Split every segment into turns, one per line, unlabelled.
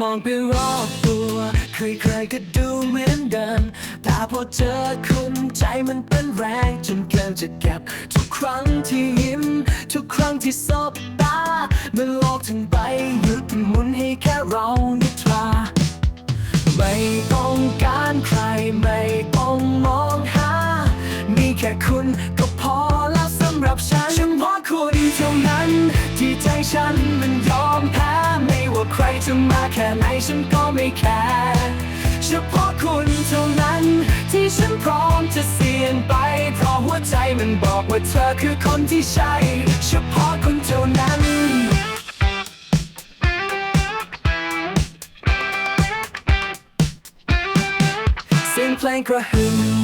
มองไปรอบตัว ใครๆก็ดูเหมือนเดิมแต่พอเจอคุณใจมันเต้นแรงจนเกินจะเก็บ ทุกครั้งที่ยิ้ม ทุกครั้งที่สบตาเมื่อโลกทั้งใบหยุดหมุนให้แค่เรานิทราไม่ต้องการใครไม่ต้องมองหา มีแค่คุณก็พอแล้วสำหรับฉันเฉพาะคุณเท่านั้น ที่ใจฉันมันยอม จะมาแค่ไหนฉันก็ไม่แคร์เฉพาะคุณเท่านั้น ที่ฉันพร้อมจะเสี่ยงไป เพราะหัวใจมันบอกว่าเธอคือคนที่ใช่ เฉพาะคุณเท่านั้นเสียงเพลงกระหึ่ม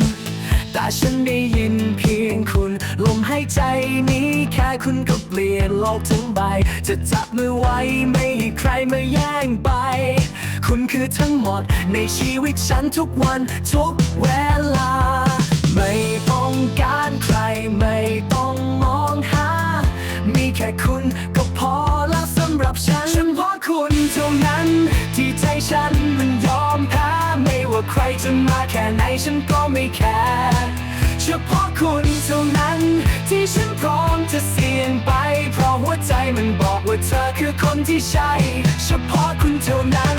แต่ฉันได้ยินเพียงคุณ ลมหายใจนี้แค่คุณก็เปลี่ยนโลกทั้งใบ จะจับมือไว้ไม่ให้ใครมาแย่งไป คุณคือทั้งหมดในชีวิตฉันทุกวันทุกเวลา ไม่ต้องการใครไม่ต้องมองหา มีแค่คุณก็พอแล้วสำหรับฉันเฉพาะคุณเท่านั้น ที่ใจฉันมันยอมแพ้ไม่ว่าใครจะมาแค่ไหนฉันก็ไม่แคร์ พาะคุณเท่านั้น ที่ฉันพร้อมจะเสี่ยงไป เพราะหัวใจมันบอกว่าเธอคือคนที่ใช่ เฉพาะคุณเท่านั้น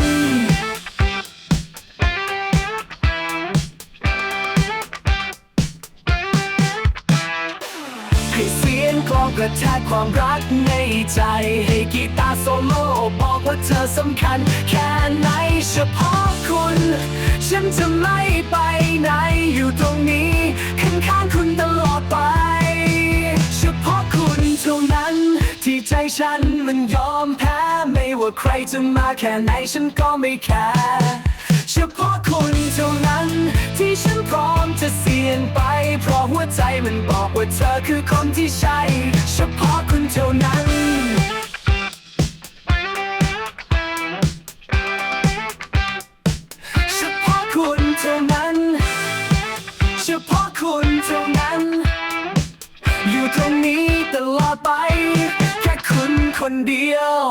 ให้เสียงกลองกระแทกความรักในใจ ให้กีตาร์โซโล่บอกว่าเธอสำคัญ แค่ไหนเฉพาะคุณ ฉันจะไม่ไปไหนอยู่ตรงนี้ ใจฉันมันยอมแพ้ ไม่ว่าใครจะมาแค่ไหนฉันก็ไม่แคร์เฉพาะคุณเท่านั้น ที่ฉันพร้อมจะเสี่ยงไป เพราะหัวใจมันบอกว่าเธอคือคนที่ใช่ เฉพาะคุณเท่านั้นเฉพาะคุณเท่านั้นเฉพาะคุณเท่านั้น อยู่ตรงนี้ตลอดไป คนเดียว